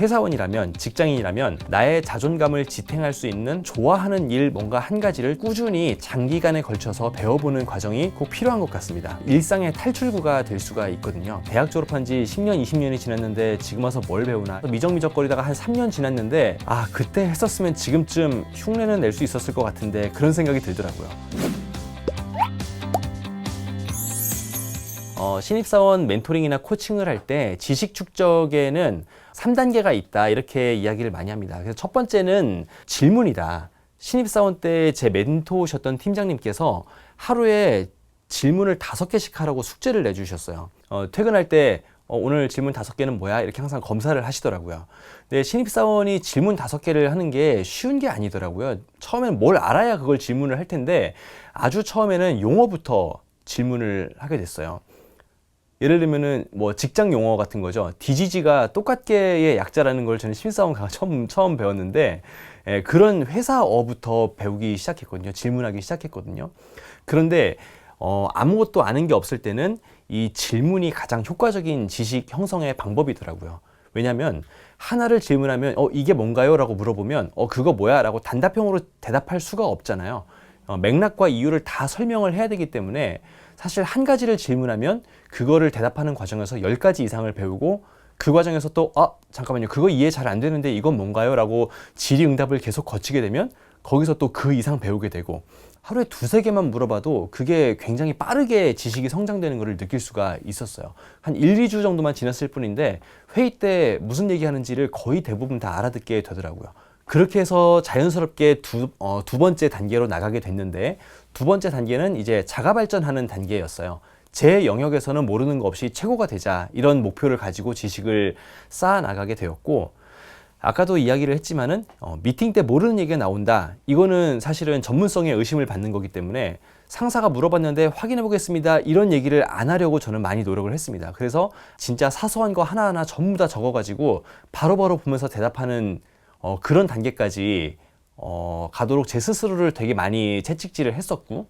회사원이라면 직장인이라면 나의 자존감을 지탱할 수 있는 좋아하는 일 뭔가 한 가지를 꾸준히 장기간에 걸쳐서 배워보는 과정이 꼭 필요한 것 같습니다. 일상의 탈출구가 될 수가 있거든요. 대학 졸업한 지 10년, 20년이 지났는데 지금 와서 뭘 배우나 미적미적거리다가 한 3년 지났는데 아 그때 했었으면 지금쯤 흉내는 낼 수 있었을 것 같은데 그런 생각이 들더라고요. 어, 신입사원 멘토링이나 코칭을 할 때 지식 축적에는 3단계가 있다 이렇게 이야기를 많이 합니다. 그래서 첫 번째는 질문이다. 신입사원 때 제 멘토셨던 팀장님께서 하루에 질문을 다섯 개씩 하라고 숙제를 내주셨어요. 어, 퇴근할 때 어, 오늘 질문 다섯 개는 뭐야? 이렇게 항상 검사를 하시더라고요. 근데 신입사원이 질문 다섯 개를 하는 게 쉬운 게 아니더라고요. 처음엔 뭘 알아야 그걸 질문을 할 텐데 아주 처음에는 용어부터 질문을 하게 됐어요. 예를 들면은 뭐 직장 용어 같은 거죠. DGG가 똑같게의 약자라는 걸 저는 신입사원 가 처음 처음 배웠는데 예, 그런 회사어부터 배우기 시작했거든요. 질문하기 시작했거든요. 그런데 어, 아무것도 아는 게 없을 때는 이 질문이 가장 효과적인 지식 형성의 방법이더라고요. 왜냐하면 하나를 질문하면 어 이게 뭔가요?라고 물어보면 어 그거 뭐야?라고 단답형으로 대답할 수가 없잖아요. 어, 맥락과 이유를 다 설명을 해야 되기 때문에 사실 한 가지를 질문하면 그거를 대답하는 과정에서 열 가지 이상을 배우고 그 과정에서 또 아 잠깐만요 그거 이해 잘 안 되는데 이건 뭔가요?라고 질의응답을 계속 거치게 되면 거기서 또 그 이상 배우게 되고 하루에 두세 개만 물어봐도 그게 굉장히 빠르게 지식이 성장되는 것을 느낄 수가 있었어요. 한 1, 2주 정도만 지났을 뿐인데 회의 때 무슨 얘기하는지를 거의 대부분 다 알아듣게 되더라고요. 그렇게 해서 자연스럽게 두, 어, 두 번째 단계로 나가게 됐는데 두 번째 단계는 이제 자가 발전하는 단계였어요. 제 영역에서는 모르는 거 없이 최고가 되자 이런 목표를 가지고 지식을 쌓아 나가게 되었고 아까도 이야기를 했지만은 어, 미팅 때 모르는 얘기가 나온다. 이거는 사실은 전문성에 의심을 받는 거기 때문에 상사가 물어봤는데 확인해 보겠습니다. 이런 얘기를 안 하려고 저는 많이 노력을 했습니다. 그래서 진짜 사소한 거 하나하나 전부 다 적어 가지고 바로바로 보면서 대답하는 어, 그런 단계까지 어, 가도록 제 스스로를 되게 많이 채찍질을 했었고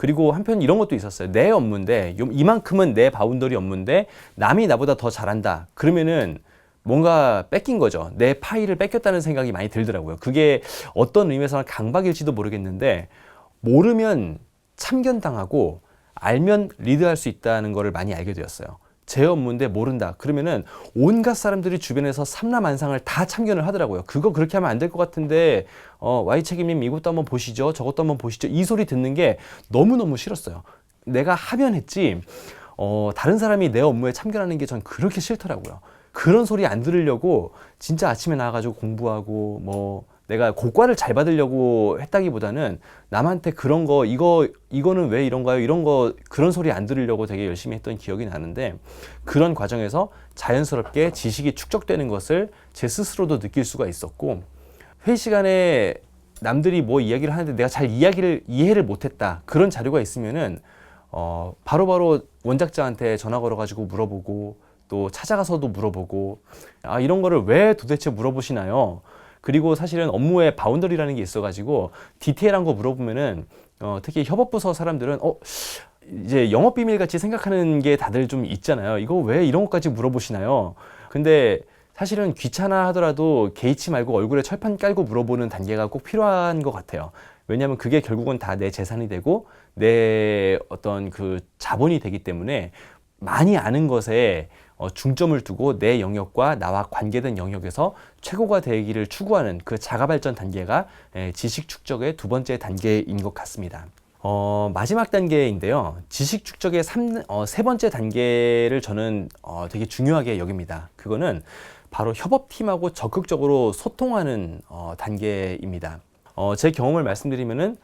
그리고 한편 이런 것도 있었어요. 내 업무인데 요- 이만큼은 내 바운더리 업무인데 남이 나보다 더 잘한다. 그러면은 뭔가 뺏긴 거죠. 내 파일을 뺏겼다는 생각이 많이 들더라고요. 그게 어떤 의미에서는 강박일지도 모르겠는데 모르면 참견당하고 알면 리드할 수 있다는 거를 많이 알게 되었어요. 제 업무인데 모른다. 그러면은 온갖 사람들이 주변에서 삼라만상을 다 참견을 하더라고요. 그거 그렇게 하면 안 될 것 같은데 어, Y 책임님 이것도 한번 보시죠. 저것도 한번 보시죠. 이 소리 듣는 게 너무너무 싫었어요. 내가 하면 했지 어, 다른 사람이 내 업무에 참견하는 게 전 그렇게 싫더라고요. 그런 소리 안 들으려고 진짜 아침에 나와가지고 공부하고 뭐 내가 고과를 잘 받으려고 했다기보다는 남한테 그런 거 이거 이거는 왜 이런가요 이런 거 그런 소리 안 들으려고 되게 열심히 했던 기억이 나는데 그런 과정에서 자연스럽게 지식이 축적되는 것을 제 스스로도 느낄 수가 있었고 회의 시간에 남들이 뭐 이야기를 하는데 내가 잘 이야기를 이해를 못했다 그런 자료가 있으면은 어 바로바로 원작자한테 전화 걸어가지고 물어보고 또 찾아가서도 물어보고 아 이런 거를 왜 도대체 물어보시나요? 그리고 사실은 업무에 바운더리라는 게 있어가지고 디테일한 거 물어보면은 어, 특히 협업부서 사람들은 어 이제 영업 비밀 같이 생각하는 게 다들 좀 있잖아요. 이거 왜 이런 것까지 물어보시나요? 근데 사실은 귀찮아 하더라도 개의치 말고 얼굴에 철판 깔고 물어보는 단계가 꼭 필요한 것 같아요. 왜냐하면 그게 결국은 다 내 재산이 되고 내 어떤 그 자본이 되기 때문에 많이 아는 것에 어, 중점을 두고 내 영역과 나와 관계된 영역에서 최고가 되기를 추구하는 그 자가 발전 단계가 예, 지식 축적의 두 번째 단계인 것 같습니다. 어, 마지막 단계인데요. 지식 축적의 삼, 어, 세 번째 단계를 저는 어, 되게 중요하게 여깁니다. 그거는 바로 협업팀하고 적극적으로 소통하는 어, 단계입니다. 어, 제 경험을 말씀드리면은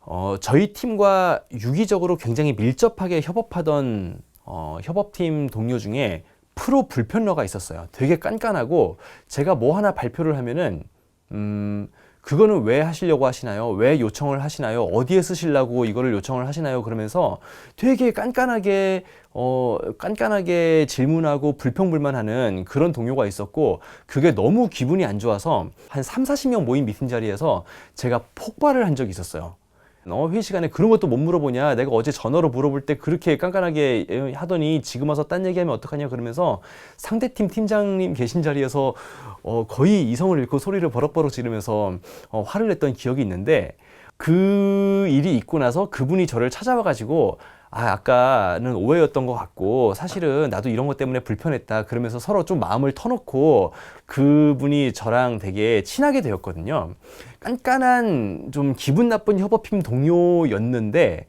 어, 저희 팀과 유기적으로 굉장히 밀접하게 협업하던 어, 협업팀 동료 중에 프로 불편러가 있었어요. 되게 깐깐하고 제가 뭐 하나 발표를 하면은 음, 그거는 왜 하시려고 하시나요? 왜 요청을 하시나요? 어디에 쓰시려고 이거를 요청을 하시나요? 그러면서 되게 깐깐하게 어 깐깐하게 질문하고 불평불만하는 그런 동료가 있었고 그게 너무 기분이 안 좋아서 한 3, 40명 모인 미팅 자리에서 제가 폭발을 한 적이 있었어요. 어, 회의 시간에 그런 것도 못 물어보냐. 내가 어제 전화로 물어볼 때 그렇게 깐깐하게 하더니 지금 와서 딴 얘기하면 어떡하냐 그러면서 상대팀 팀장님 계신 자리에서 어, 거의 이성을 잃고 소리를 버럭버럭 지르면서 어, 화를 냈던 기억이 있는데 그 일이 있고 나서 그분이 저를 찾아와 가지고 아, 아까는 오해였던 것 같고 사실은 나도 이런 것 때문에 불편했다 그러면서 서로 좀 마음을 터놓고 그분이 저랑 되게 친하게 되었거든요. 깐깐한 좀 기분 나쁜 협업팀 동료였는데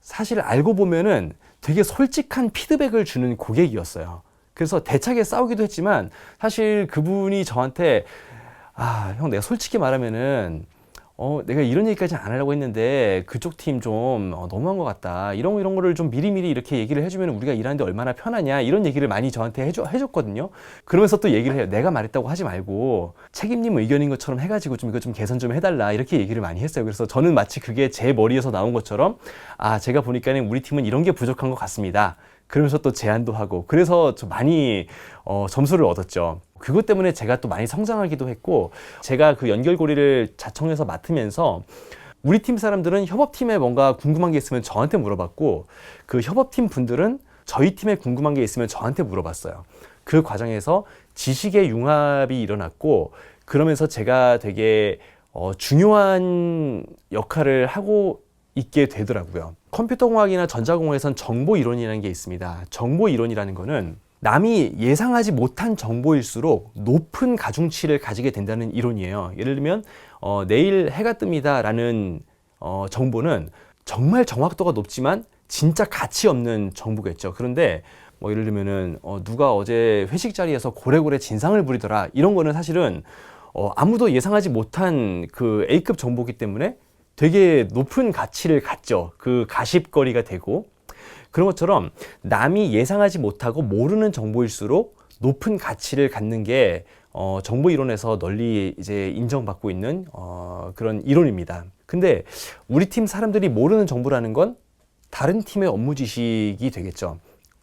사실 알고 보면은 되게 솔직한 피드백을 주는 고객이었어요. 그래서 대차게 싸우기도 했지만 사실 그분이 저한테 아, 형 내가 솔직히 말하면은 어, 내가 이런 얘기까지 안 하려고 했는데 그쪽 팀 좀 어, 너무한 것 같다. 이런 거, 이런 거를 좀 미리미리 이렇게 얘기를 해주면 우리가 일하는데 얼마나 편하냐. 이런 얘기를 많이 저한테 해줘, 해줬거든요. 그러면서 또 얘기를 해요. 내가 말했다고 하지 말고 책임님 의견인 것처럼 해가지고 좀 이거 좀 개선 좀 해달라. 이렇게 얘기를 많이 했어요. 그래서 저는 마치 그게 제 머리에서 나온 것처럼 아, 제가 보니까는 우리 팀은 이런 게 부족한 것 같습니다. 그러면서 또 제안도 하고 그래서 좀 많이 어, 점수를 얻었죠. 그것 때문에 제가 또 많이 성장하기도 했고 제가 그 연결고리를 자청해서 맡으면서 우리 팀 사람들은 협업팀에 뭔가 궁금한 게 있으면 저한테 물어봤고 그 협업팀 분들은 저희 팀에 궁금한 게 있으면 저한테 물어봤어요. 그 과정에서 지식의 융합이 일어났고 그러면서 제가 되게 어, 중요한 역할을 하고 있게 되더라고요. 컴퓨터 공학이나 전자공학에선 정보 이론이라는 게 있습니다. 정보 이론이라는 거는 남이 예상하지 못한 정보일수록 높은 가중치를 가지게 된다는 이론이에요. 예를 들면 어, 내일 해가 뜹니다라는 어, 정보는 정말 정확도가 높지만 진짜 가치 없는 정보겠죠. 그런데 뭐 예를 들면은 어, 누가 어제 회식 자리에서 고래고래 진상을 부리더라 이런 거는 사실은 어, 아무도 예상하지 못한 그 A급 정보기 때문에 되게 높은 가치를 갖죠. 그 가십거리가 되고 그런 것처럼 남이 예상하지 못하고 모르는 정보일수록 높은 가치를 갖는 게 어, 정보 이론에서 널리 이제 인정받고 있는 어, 그런 이론입니다. 근데 우리 팀 사람들이 모르는 정보라는 건 다른 팀의 업무 지식이 되겠죠.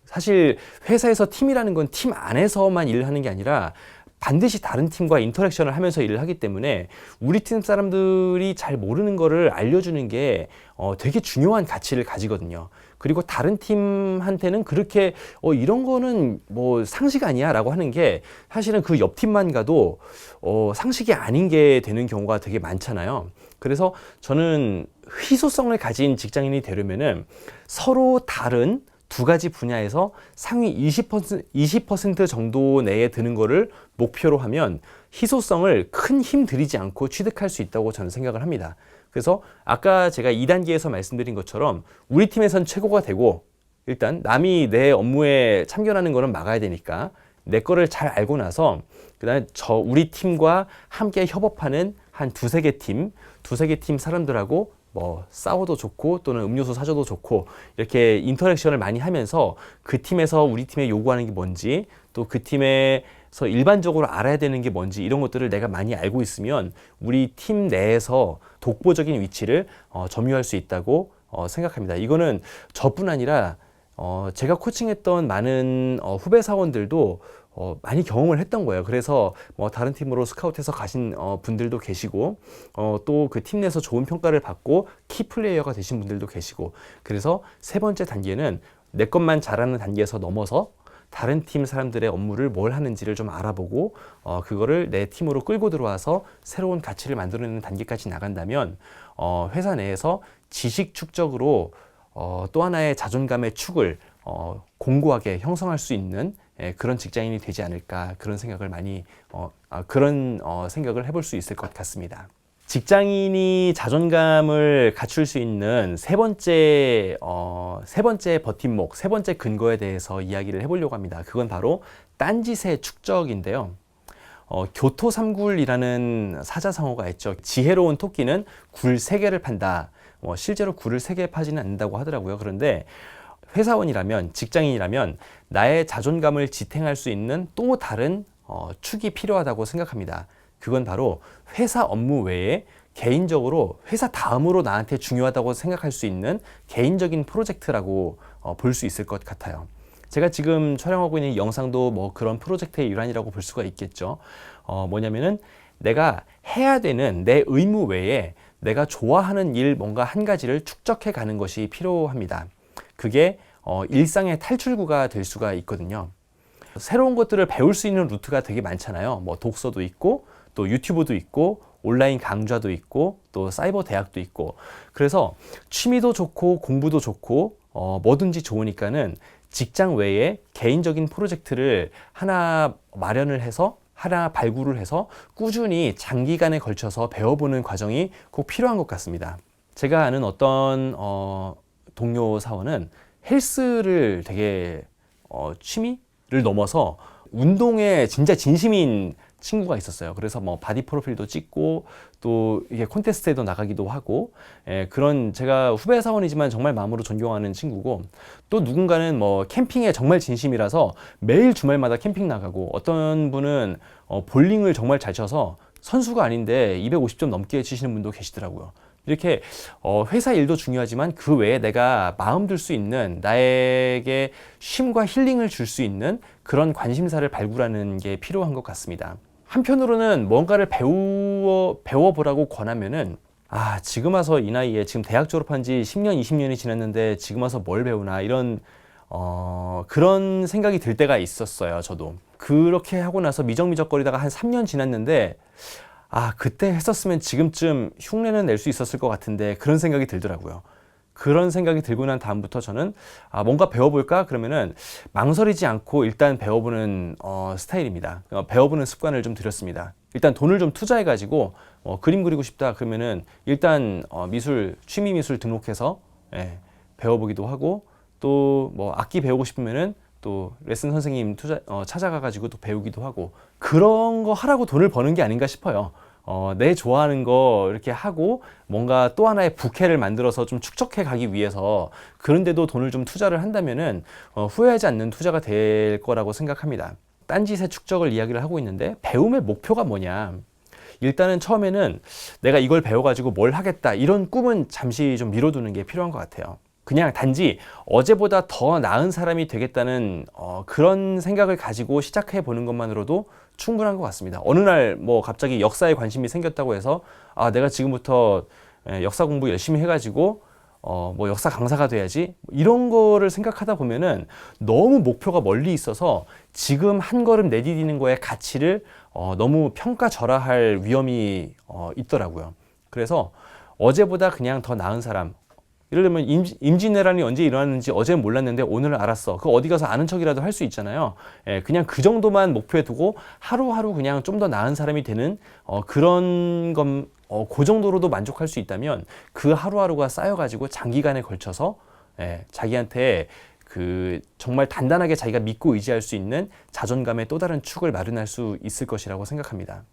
사실 회사에서 팀이라는 건 팀 안에서만 일을 하는 게 아니라 반드시 다른 팀과 인터랙션을 하면서 일을 하기 때문에 우리 팀 사람들이 잘 모르는 거를 알려주는 게 어, 되게 중요한 가치를 가지거든요. 그리고 다른 팀한테는 그렇게 어, 이런 거는 뭐 상식 아니야 라고 하는 게 사실은 그 옆 팀만 가도 어, 상식이 아닌 게 되는 경우가 되게 많잖아요. 그래서 저는 희소성을 가진 직장인이 되려면은 서로 다른 두 가지 분야에서 상위 20%, 20% 정도 내에 드는 거를 목표로 하면 희소성을 큰 힘 들이지 않고 취득할 수 있다고 저는 생각을 합니다. 그래서 아까 제가 2단계에서 말씀드린 것처럼 우리 팀에선 최고가 되고 일단 남이 내 업무에 참견하는 거는 막아야 되니까 내 거를 잘 알고 나서 그다음에 저 우리 팀과 함께 협업하는 한 두세 개 팀, 두세 개 팀 사람들하고 뭐 싸워도 좋고 또는 음료수 사줘도 좋고 이렇게 인터랙션을 많이 하면서 그 팀에서 우리 팀에 요구하는 게 뭔지 또 그 팀에서 일반적으로 알아야 되는 게 뭔지 이런 것들을 내가 많이 알고 있으면 우리 팀 내에서 독보적인 위치를 어, 점유할 수 있다고 어, 생각합니다. 이거는 저뿐 아니라 어, 제가 코칭했던 많은 어, 후배 사원들도 어, 많이 경험을 했던 거예요. 그래서 뭐 다른 팀으로 스카우트해서 가신 어, 분들도 계시고 어, 또 그 팀 내에서 좋은 평가를 받고 키 플레이어가 되신 분들도 계시고 그래서 세 번째 단계는 내 것만 잘하는 단계에서 넘어서 다른 팀 사람들의 업무를 뭘 하는지를 좀 알아보고 어, 그거를 내 팀으로 끌고 들어와서 새로운 가치를 만들어내는 단계까지 나간다면 어, 회사 내에서 지식 축적으로 어, 또 하나의 자존감의 축을 어, 공고하게 형성할 수 있는 예, 그런 직장인이 되지 않을까 그런 생각을 많이 어, 아, 그런 어, 생각을 해볼 수 있을 것 같습니다. 직장인이 자존감을 갖출 수 있는 세 번째 어, 세 번째 버팀목, 세 번째 근거에 대해서 이야기를 해보려고 합니다. 그건 바로 딴짓의 축적인데요. 어, 교토삼굴이라는 사자성어가 있죠. 지혜로운 토끼는 굴 세 개를 판다. 어, 실제로 굴을 세 개 파지는 않는다고 하더라고요. 그런데 회사원이라면 직장인이라면 나의 자존감을 지탱할 수 있는 또 다른 어, 축이 필요하다고 생각합니다. 그건 바로 회사 업무 외에 개인적으로 회사 다음으로 나한테 중요하다고 생각할 수 있는 개인적인 프로젝트라고 어, 볼 수 있을 것 같아요. 제가 지금 촬영하고 있는 영상도 뭐 그런 프로젝트의 일환이라고 볼 수가 있겠죠. 어, 뭐냐면은 내가 해야 되는 내 의무 외에 내가 좋아하는 일 뭔가 한 가지를 축적해 가는 것이 필요합니다. 그게 어, 일상의 탈출구가 될 수가 있거든요. 새로운 것들을 배울 수 있는 루트가 되게 많잖아요. 뭐 독서도 있고 또 유튜브도 있고 온라인 강좌도 있고 또 사이버 대학도 있고 그래서 취미도 좋고 공부도 좋고 어, 뭐든지 좋으니까는 직장 외에 개인적인 프로젝트를 하나 마련을 해서 하나 발굴을 해서 꾸준히 장기간에 걸쳐서 배워보는 과정이 꼭 필요한 것 같습니다. 제가 아는 어떤 어, 동료 사원은 헬스를 되게 어, 취미를 넘어서 운동에 진짜 진심인 친구가 있었어요. 그래서 뭐 바디 프로필도 찍고 또 이게 콘테스트에도 나가기도 하고 예, 그런 제가 후배 사원이지만 정말 마음으로 존경하는 친구고 또 누군가는 뭐 캠핑에 정말 진심이라서 매일 주말마다 캠핑 나가고 어떤 분은 어, 볼링을 정말 잘 쳐서 선수가 아닌데 250점 넘게 치시는 분도 계시더라고요. 이렇게 어, 회사 일도 중요하지만 그 외에 내가 마음 둘수 있는 나에게 쉼과 힐링을 줄 수 있는 그런 관심사를 발굴하는 게 필요한 것 같습니다. 한편으로는 뭔가를 배워 배워보라고 권하면은 아 지금 와서 이 나이에 지금 대학 졸업한 지 10년 20년이 지났는데 지금 와서 뭘 배우나 이런 어, 그런 생각이 들 때가 있었어요 저도. 그렇게 하고 나서 미적미적거리다가 한 3년 지났는데 아 그때 했었으면 지금쯤 흉내는 낼 수 있었을 것 같은데 그런 생각이 들더라고요 그런 생각이 들고 난 다음부터 저는 아, 뭔가 배워볼까 그러면은 망설이지 않고 일단 배워보는 어, 스타일입니다. 어, 배워보는 습관을 좀 들였습니다. 일단 돈을 좀 투자해가지고 어, 그림 그리고 싶다 그러면은 일단 어, 미술 취미 미술 등록해서 예, 배워보기도 하고 또 뭐 악기 배우고 싶으면은 또 레슨 선생님 투자 어, 찾아가가지고 또 배우기도 하고 그런 거 하라고 돈을 버는 게 아닌가 싶어요. 어, 내 좋아하는 거 이렇게 하고 뭔가 또 하나의 부캐를 만들어서 좀 축적해 가기 위해서 그런데도 돈을 좀 투자를 한다면은 어, 후회하지 않는 투자가 될 거라고 생각합니다. 딴짓의 축적을 이야기를 하고 있는데 배움의 목표가 뭐냐? 일단은 처음에는 내가 이걸 배워가지고 뭘 하겠다 이런 꿈은 잠시 좀 미뤄두는 게 필요한 것 같아요. 그냥 단지 어제보다 더 나은 사람이 되겠다는 어, 그런 생각을 가지고 시작해 보는 것만으로도 충분한 것 같습니다. 어느 날 뭐 갑자기 역사에 관심이 생겼다고 해서 아 내가 지금부터 예, 역사 공부 열심히 해가지고 어 뭐 역사 강사가 돼야지 이런 거를 생각하다 보면은 너무 목표가 멀리 있어서 지금 한 걸음 내디디는 거에 가치를 어 너무 평가절하할 위험이 어 있더라고요. 그래서 어제보다 그냥 더 나은 사람 예를 들면 임진왜란이 언제 일어났는지 어제 몰랐는데 오늘 알았어. 그 어디 가서 아는 척이라도 할 수 있잖아요. 예, 그냥 그 정도만 목표에 두고 하루하루 그냥 좀 더 나은 사람이 되는 어, 그런 것, 어, 그 정도로도 만족할 수 있다면 그 하루하루가 쌓여가지고 장기간에 걸쳐서 예, 자기한테 그 정말 단단하게 자기가 믿고 의지할 수 있는 자존감의 또 다른 축을 마련할 수 있을 것이라고 생각합니다.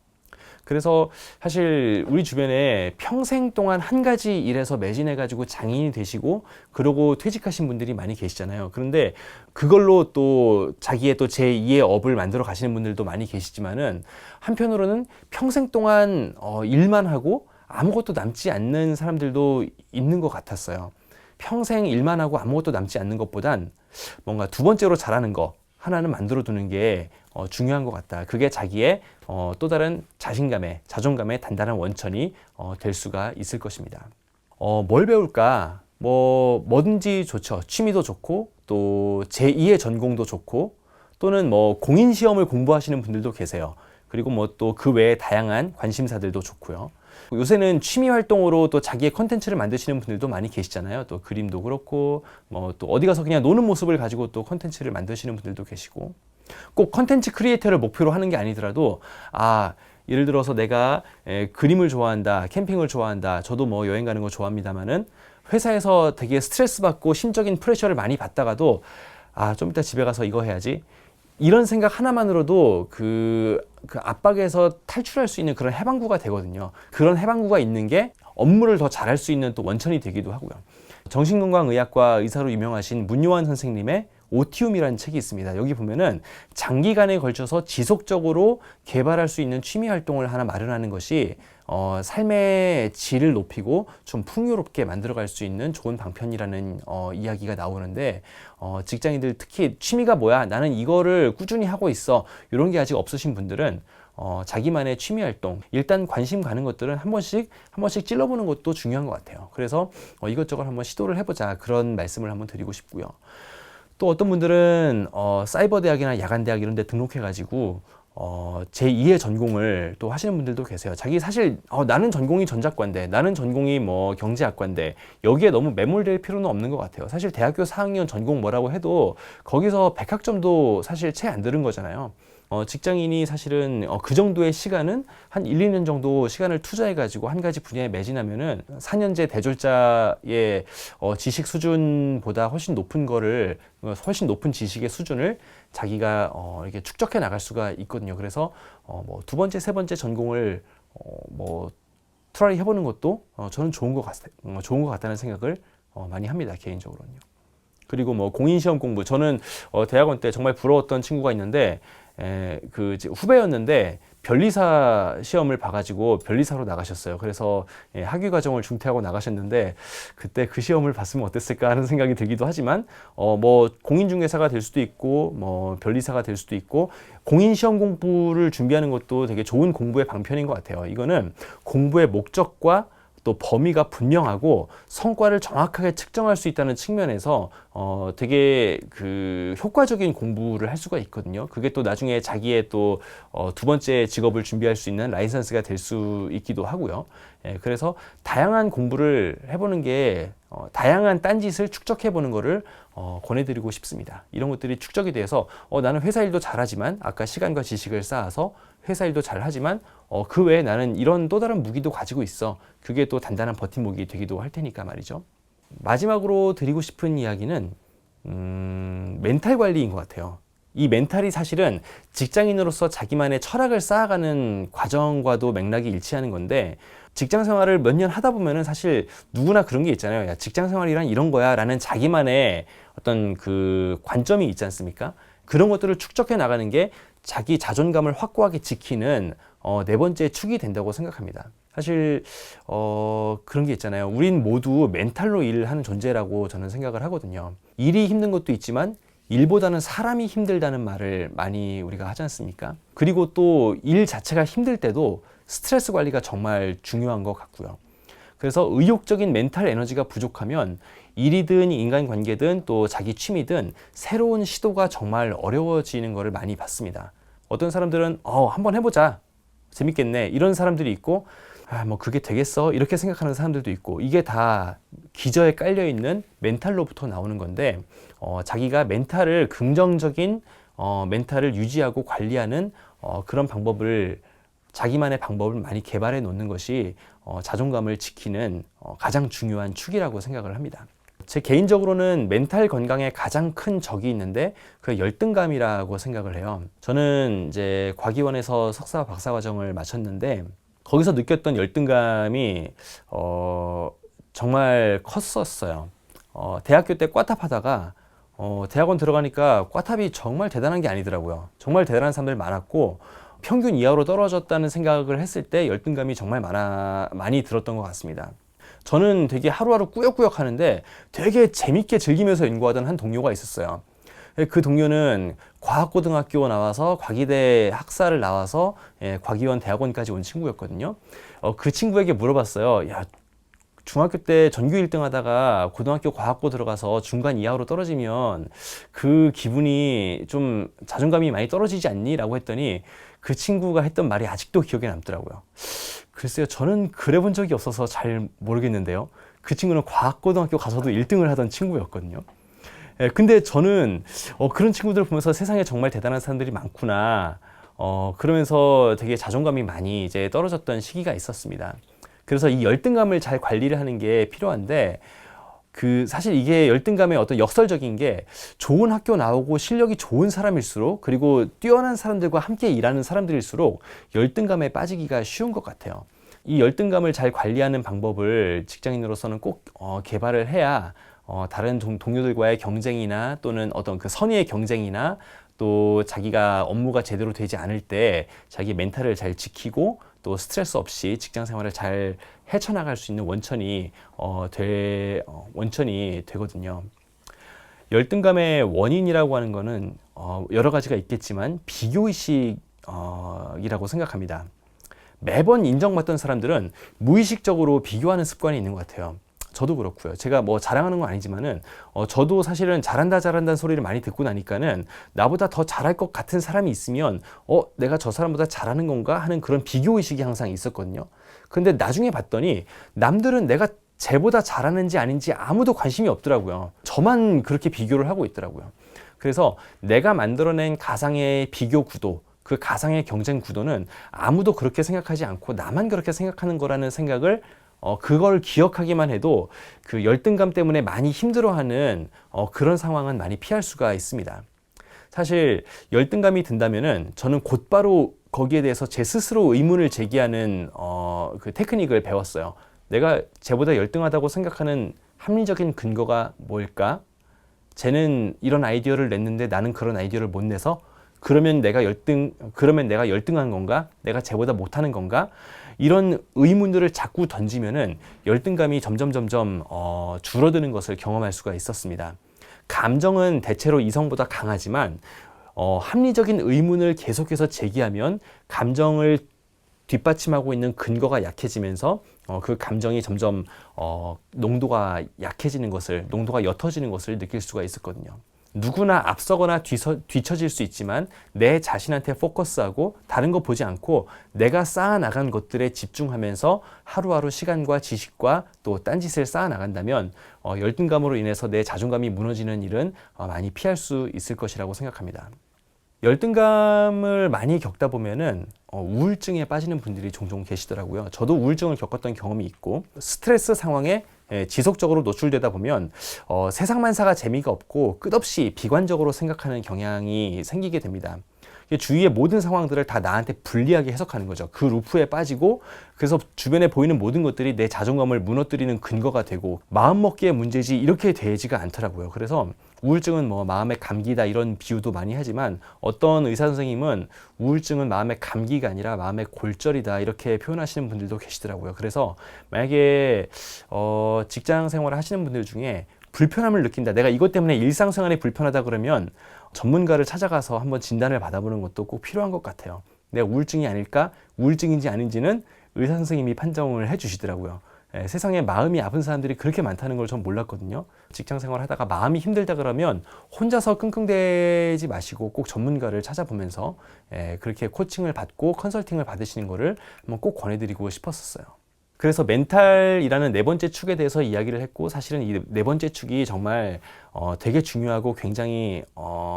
그래서 사실 우리 주변에 평생 동안 한 가지 일에서 매진해가지고 장인이 되시고 그러고 퇴직하신 분들이 많이 계시잖아요. 그런데 그걸로 또 자기의 또 제2의 업을 만들어 가시는 분들도 많이 계시지만은 한편으로는 평생 동안 어, 일만 하고 아무것도 남지 않는 사람들도 있는 것 같았어요. 평생 일만 하고 아무것도 남지 않는 것보단 뭔가 두 번째로 잘하는 거 하나는 만들어 두는 게 어, 중요한 것 같다. 그게 자기의 어, 또 다른 자신감의 자존감의 단단한 원천이 어, 될 수가 있을 것입니다. 어, 뭘 배울까? 뭐 뭐든지 좋죠. 취미도 좋고 또 제2의 전공도 좋고 또는 뭐 공인 시험을 공부하시는 분들도 계세요. 그리고 뭐 또 그 외에 다양한 관심사들도 좋고요. 요새는 취미 활동으로 또 자기의 컨텐츠를 만드시는 분들도 많이 계시잖아요. 또 그림도 그렇고 뭐 또 어디 가서 그냥 노는 모습을 가지고 또 컨텐츠를 만드시는 분들도 계시고 꼭 컨텐츠 크리에이터를 목표로 하는 게 아니더라도 아 예를 들어서 내가 에, 그림을 좋아한다, 캠핑을 좋아한다, 저도 뭐 여행 가는 거 좋아합니다만은 회사에서 되게 스트레스 받고 심적인 프레셔를 많이 받다가도 아 좀 이따 집에 가서 이거 해야지 이런 생각 하나만으로도 그, 그 압박에서 탈출할 수 있는 그런 해방구가 되거든요. 그런 해방구가 있는 게 업무를 더 잘할 수 있는 또 원천이 되기도 하고요. 정신건강의학과 의사로 유명하신 문요한 선생님의 오티움이라는 책이 있습니다. 여기 보면은 장기간에 걸쳐서 지속적으로 개발할 수 있는 취미 활동을 하나 마련하는 것이 어, 삶의 질을 높이고 좀 풍요롭게 만들어갈 수 있는 좋은 방편이라는 어, 이야기가 나오는데 어, 직장인들 특히 취미가 뭐야? 나는 이거를 꾸준히 하고 있어. 이런 게 아직 없으신 분들은 어, 자기만의 취미 활동, 일단 관심 가는 것들은 한 번씩 한 번씩 찔러보는 것도 중요한 것 같아요. 그래서 어, 이것저것 한번 시도를 해보자 그런 말씀을 한번 드리고 싶고요. 또 어떤 분들은 어, 사이버 대학이나 야간 대학 이런 데 등록해 가지고 어, 제2의 전공을 또 하시는 분들도 계세요. 자기 사실 어, 나는 전공이 전작과인데 나는 전공이 뭐 경제학과인데 여기에 너무 매몰될 필요는 없는 것 같아요. 사실 대학교 4학년 전공 뭐라고 해도 거기서 100학점도 사실 채 안 들은 거잖아요. 어, 직장인이 사실은 어, 그 정도의 시간은 한 1, 2년 정도 시간을 투자해가지고 한 가지 분야에 매진하면은 4년제 대졸자의 어, 지식 수준보다 훨씬 높은 거를 어, 훨씬 높은 지식의 수준을 자기가 어, 이렇게 축적해 나갈 수가 있거든요. 그래서 어, 뭐 두 번째, 세 번째 전공을 어, 뭐 트라이 해보는 것도 어, 저는 좋은 것 같, 어, 좋은 것 같다는 생각을 어, 많이 합니다 개인적으로는요. 그리고 뭐 공인 시험 공부 저는 어, 대학원 때 정말 부러웠던 친구가 있는데 에, 그 이제 후배였는데 변리사 시험을 봐가지고 변리사로 나가셨어요. 그래서 예, 학위 과정을 중퇴하고 나가셨는데 그때 그 시험을 봤으면 어땠을까 하는 생각이 들기도 하지만 어 뭐 공인중개사가 될 수도 있고 뭐 변리사가 될 수도 있고 공인 시험 공부를 준비하는 것도 되게 좋은 공부의 방편인 것 같아요. 이거는 공부의 목적과 또 범위가 분명하고 성과를 정확하게 측정할 수 있다는 측면에서 어 되게 그 효과적인 공부를 할 수가 있거든요. 그게 또 나중에 자기의 또 어 두 번째 직업을 준비할 수 있는 라이선스가 될 수 있기도 하고요. 예, 그래서 다양한 공부를 해보는 게 어, 다양한 딴짓을 축적해 보는 거를 어, 권해드리고 싶습니다. 이런 것들이 축적이 돼서 어, 나는 회사 일도 잘하지만 아까 시간과 지식을 쌓아서 회사 일도 잘 하지만 어, 그 외에 나는 이런 또 다른 무기도 가지고 있어. 그게 또 단단한 버팀목이 되기도 할 테니까 말이죠. 마지막으로 드리고 싶은 이야기는 음, 멘탈 관리인 것 같아요. 이 멘탈이 사실은 직장인으로서 자기만의 철학을 쌓아가는 과정과도 맥락이 일치하는 건데 직장 생활을 몇 년 하다 보면은 사실 누구나 그런 게 있잖아요. 야, 직장 생활이란 이런 거야 라는 자기만의 어떤 그 관점이 있지 않습니까? 그런 것들을 축적해 나가는 게 자기 자존감을 확고하게 지키는 어, 네 번째 축이 된다고 생각합니다. 사실 어, 그런 게 있잖아요. 우린 모두 멘탈로 일을 하는 존재라고 저는 생각을 하거든요. 일이 힘든 것도 있지만 일보다는 사람이 힘들다는 말을 많이 우리가 하지 않습니까? 그리고 또 일 자체가 힘들 때도 스트레스 관리가 정말 중요한 것 같고요. 그래서 의욕적인 멘탈 에너지가 부족하면 일이든 인간관계든 또 자기 취미든 새로운 시도가 정말 어려워지는 것을 많이 봤습니다. 어떤 사람들은 어 한번 해보자 재밌겠네 이런 사람들이 있고 아 뭐 그게 되겠어 이렇게 생각하는 사람들도 있고 이게 다 기저에 깔려 있는 멘탈로부터 나오는 건데 어, 자기가 멘탈을 긍정적인 어, 멘탈을 유지하고 관리하는 어, 그런 방법을 자기만의 방법을 많이 개발해 놓는 것이 어, 자존감을 지키는 어, 가장 중요한 축이라고 생각을 합니다. 제 개인적으로는 멘탈 건강에 가장 큰 적이 있는데 그 열등감이라고 생각을 해요. 저는 이제 과기원에서 석사 박사 과정을 마쳤는데 거기서 느꼈던 열등감이 어, 정말 컸었어요. 어, 대학교 때 꽈탑하다가 어, 대학원 들어가니까 꽈탑이 정말 대단한 게 아니더라고요. 정말 대단한 사람들 많았고 평균 이하로 떨어졌다는 생각을 했을 때 열등감이 정말 많아, 많이 들었던 것 같습니다. 저는 되게 하루하루 꾸역꾸역 하는데 되게 재밌게 즐기면서 연구하던 한 동료가 있었어요. 그 동료는 과학고등학교 나와서 과기대 학사를 나와서 예, 과기원 대학원까지 온 친구였거든요. 어, 그 친구에게 물어봤어요. 야, 중학교 때 전교 1등 하다가 고등학교 과학고 들어가서 중간 이하로 떨어지면 그 기분이 좀 자존감이 많이 떨어지지 않니? 라고 했더니 그 친구가 했던 말이 아직도 기억에 남더라고요. 글쎄요, 저는 그래 본 적이 없어서 잘 모르겠는데요. 그 친구는 과학고등학교 가서도 1등을 하던 친구였거든요. 예, 근데 저는 어, 그런 친구들 보면서 세상에 정말 대단한 사람들이 많구나. 어, 그러면서 되게 자존감이 많이 이제 떨어졌던 시기가 있었습니다. 그래서 이 열등감을 잘 관리를 하는 게 필요한데 그 사실 이게 열등감의 어떤 역설적인 게 좋은 학교 나오고 실력이 좋은 사람일수록 그리고 뛰어난 사람들과 함께 일하는 사람들일수록 열등감에 빠지기가 쉬운 것 같아요. 이 열등감을 잘 관리하는 방법을 직장인으로서는 꼭 어, 개발을 해야 어, 다른 동, 동료들과의 경쟁이나 또는 어떤 그 선의의 경쟁이나 또 자기가 업무가 제대로 되지 않을 때 자기 멘탈을 잘 지키고 또 스트레스 없이 직장 생활을 잘 헤쳐나갈 수 있는 원천이 어, 되, 어, 원천이 되거든요. 열등감의 원인이라고 하는 거는 어, 여러 가지가 있겠지만 비교의식 어, 이라고 생각합니다. 매번 인정받던 사람들은 무의식적으로 비교하는 습관이 있는 것 같아요. 저도 그렇고요. 제가 뭐 자랑하는 건 아니지만은 어, 저도 사실은 잘한다 잘한다는 소리를 많이 듣고 나니까는 나보다 더 잘할 것 같은 사람이 있으면 어 내가 저 사람보다 잘하는 건가 하는 그런 비교 의식이 항상 있었거든요. 근데 나중에 봤더니 남들은 내가 쟤보다 잘하는지 아닌지 아무도 관심이 없더라고요. 저만 그렇게 비교를 하고 있더라고요. 그래서 내가 만들어낸 가상의 비교 구도, 그 가상의 경쟁 구도는 아무도 그렇게 생각하지 않고 나만 그렇게 생각하는 거라는 생각을 어, 그걸 기억하기만 해도 그 열등감 때문에 많이 힘들어하는 어, 그런 상황은 많이 피할 수가 있습니다. 사실 열등감이 든다면은 저는 곧바로 거기에 대해서 제 스스로 의문을 제기하는 어, 그 테크닉을 배웠어요. 내가 쟤보다 열등하다고 생각하는 합리적인 근거가 뭘까? 쟤는 이런 아이디어를 냈는데 나는 그런 아이디어를 못 내서 그러면 내가 열등 그러면 내가 열등한 건가? 내가 쟤보다 못하는 건가? 이런 의문들을 자꾸 던지면은 열등감이 점점 점점 어, 줄어드는 것을 경험할 수가 있었습니다. 감정은 대체로 이성보다 강하지만 어, 합리적인 의문을 계속해서 제기하면 감정을 뒷받침하고 있는 근거가 약해지면서 어, 그 감정이 점점 어, 농도가 약해지는 것을 농도가 옅어지는 것을 느낄 수가 있었거든요. 누구나 앞서거나 뒤서, 뒤처질 수 있지만 내 자신한테 포커스하고 다른 거 보지 않고 내가 쌓아나간 것들에 집중하면서 하루하루 시간과 지식과 또 딴짓을 쌓아나간다면 어, 열등감으로 인해서 내 자존감이 무너지는 일은 어, 많이 피할 수 있을 것이라고 생각합니다. 열등감을 많이 겪다 보면은 어, 우울증에 빠지는 분들이 종종 계시더라고요. 저도 우울증을 겪었던 경험이 있고 스트레스 상황에 예, 지속적으로 노출되다 보면 어, 세상만사가 재미가 없고 끝없이 비관적으로 생각하는 경향이 생기게 됩니다. 주위의 모든 상황들을 다 나한테 불리하게 해석하는 거죠. 그 루프에 빠지고 그래서 주변에 보이는 모든 것들이 내 자존감을 무너뜨리는 근거가 되고 마음먹기의 문제지 이렇게 되지가 않더라고요. 그래서 우울증은 뭐 마음의 감기다 이런 비유도 많이 하지만 어떤 의사 선생님은 우울증은 마음의 감기가 아니라 마음의 골절이다 이렇게 표현하시는 분들도 계시더라고요. 그래서 만약에 어 직장 생활을 하시는 분들 중에 불편함을 느낀다. 내가 이것 때문에 일상생활이 불편하다 그러면 전문가를 찾아가서 한번 진단을 받아보는 것도 꼭 필요한 것 같아요. 내가 우울증이 아닐까? 우울증인지 아닌지는 의사 선생님이 판정을 해 주시더라고요. 예, 세상에 마음이 아픈 사람들이 그렇게 많다는 걸 전 몰랐거든요. 직장 생활 하다가 마음이 힘들다 그러면 혼자서 끙끙대지 마시고 꼭 전문가를 찾아보면서 예, 그렇게 코칭을 받고 컨설팅을 받으시는 거를 한번 꼭 권해드리고 싶었었어요. 그래서 멘탈이라는 네 번째 축에 대해서 이야기를 했고 사실은 이 네 번째 축이 정말 어, 되게 중요하고 굉장히 어,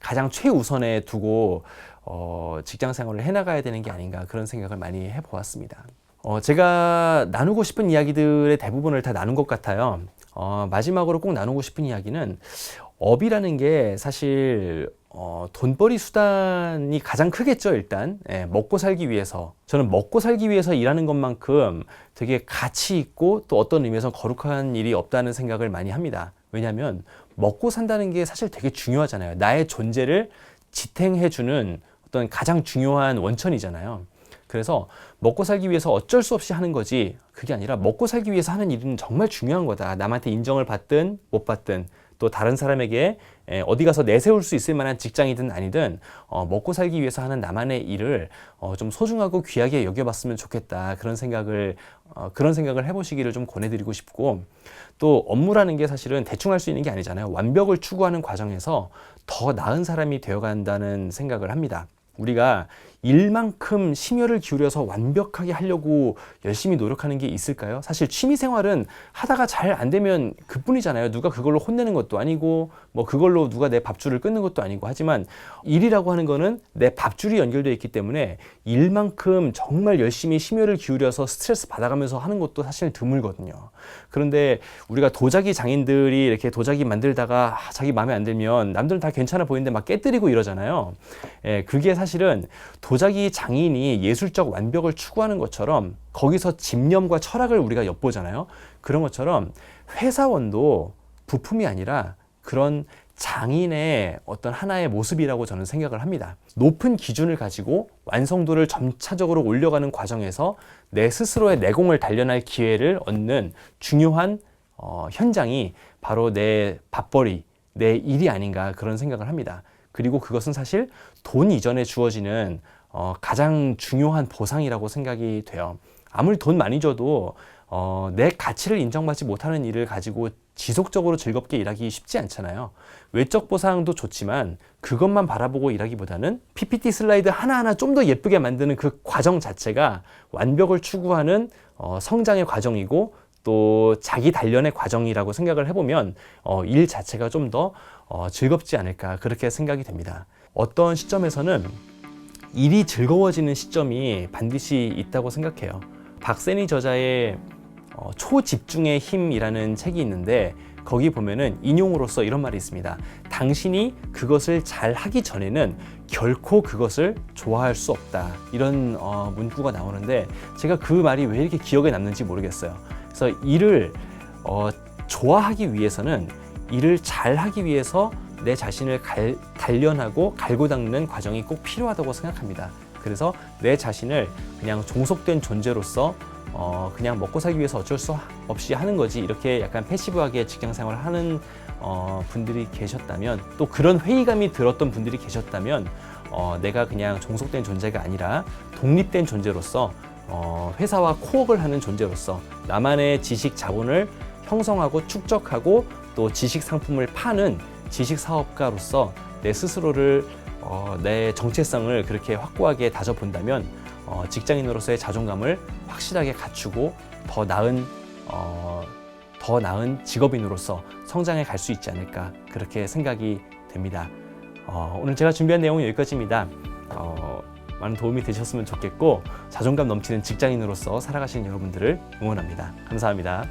가장 최우선에 두고 어, 직장 생활을 해나가야 되는 게 아닌가 그런 생각을 많이 해보았습니다. 어, 제가 나누고 싶은 이야기들의 대부분을 다 나눈 것 같아요. 어, 마지막으로 꼭 나누고 싶은 이야기는 업이라는 게 사실 어, 돈벌이 수단이 가장 크겠죠, 일단. 예, 먹고 살기 위해서. 저는 먹고 살기 위해서 일하는 것만큼 되게 가치 있고 또 어떤 의미에서 거룩한 일이 없다는 생각을 많이 합니다. 왜냐하면 먹고 산다는 게 사실 되게 중요하잖아요. 나의 존재를 지탱해주는 어떤 가장 중요한 원천이잖아요. 그래서 먹고 살기 위해서 어쩔 수 없이 하는 거지 그게 아니라 먹고 살기 위해서 하는 일은 정말 중요한 거다. 남한테 인정을 받든 못 받든 또 다른 사람에게 어디 가서 내세울 수 있을 만한 직장이든 아니든 어, 먹고 살기 위해서 하는 나만의 일을 어, 좀 소중하고 귀하게 여겨봤으면 좋겠다. 그런 생각을 어, 그런 생각을 해보시기를 좀 권해드리고 싶고 또 업무라는 게 사실은 대충 할 수 있는 게 아니잖아요. 완벽을 추구하는 과정에서 더 나은 사람이 되어간다는 생각을 합니다. 우리가 일만큼 심혈을 기울여서 완벽하게 하려고 열심히 노력하는 게 있을까요? 사실 취미 생활은 하다가 잘 안 되면 그뿐이잖아요. 누가 그걸로 혼내는 것도 아니고 뭐 그걸로 누가 내 밥줄을 끊는 것도 아니고 하지만 일이라고 하는 거는 내 밥줄이 연결되어 있기 때문에 일만큼 정말 열심히 심혈을 기울여서 스트레스 받아가면서 하는 것도 사실 드물거든요. 그런데 우리가 도자기 장인들이 이렇게 도자기 만들다가 아, 자기 마음에 안 들면 남들은 다 괜찮아 보이는데 막 깨뜨리고 이러잖아요. 예, 그게 사실은 도 자기 장인이 예술적 완벽을 추구하는 것처럼 거기서 집념과 철학을 우리가 엿보잖아요. 그런 것처럼 회사원도 부품이 아니라 그런 장인의 어떤 하나의 모습이라고 저는 생각을 합니다. 높은 기준을 가지고 완성도를 점차적으로 올려가는 과정에서 내 스스로의 내공을 단련할 기회를 얻는 중요한 어, 현장이 바로 내 밥벌이, 내 일이 아닌가 그런 생각을 합니다. 그리고 그것은 사실 돈 이전에 주어지는 어, 가장 중요한 보상이라고 생각이 돼요. 아무리 돈 많이 줘도 어, 내 가치를 인정받지 못하는 일을 가지고 지속적으로 즐겁게 일하기 쉽지 않잖아요. 외적 보상도 좋지만 그것만 바라보고 일하기보다는 PPT 슬라이드 하나하나 좀 더 예쁘게 만드는 그 과정 자체가 완벽을 추구하는 어, 성장의 과정이고 또 자기 단련의 과정이라고 생각을 해보면 어, 일 자체가 좀더 어, 즐겁지 않을까 그렇게 생각이 됩니다. 어떤 시점에서는 일이 즐거워지는 시점이 반드시 있다고 생각해요. 박세니 저자의 어, 초집중의 힘이라는 책이 있는데 거기 보면은 인용으로서 이런 말이 있습니다. 당신이 그것을 잘 하기 전에는 결코 그것을 좋아할 수 없다. 이런 어, 문구가 나오는데 제가 그 말이 왜 이렇게 기억에 남는지 모르겠어요. 그래서 일을 어, 좋아하기 위해서는 일을 잘 하기 위해서 내 자신을 갈- 단련하고 갈고 닦는 과정이 꼭 필요하다고 생각합니다. 그래서 내 자신을 그냥 종속된 존재로서 어, 그냥 먹고 살기 위해서 어쩔 수 없이 하는 거지 이렇게 약간 패시브하게 직장 생활을 하는 어, 분들이 계셨다면 또 그런 회의감이 들었던 분들이 계셨다면 어, 내가 그냥 종속된 존재가 아니라 독립된 존재로서 어, 회사와 코업을 하는 존재로서 나만의 지식 자본을 형성하고 축적하고 또 지식 상품을 파는 지식 사업가로서 내 스스로를 어, 내 정체성을 그렇게 확고하게 다져본다면 어, 직장인으로서의 자존감을 확실하게 갖추고 더 나은 어, 더 나은 직업인으로서 성장해 갈 수 있지 않을까 그렇게 생각이 됩니다. 어, 오늘 제가 준비한 내용은 여기까지입니다. 어, 많은 도움이 되셨으면 좋겠고 자존감 넘치는 직장인으로서 살아가시는 여러분들을 응원합니다. 감사합니다.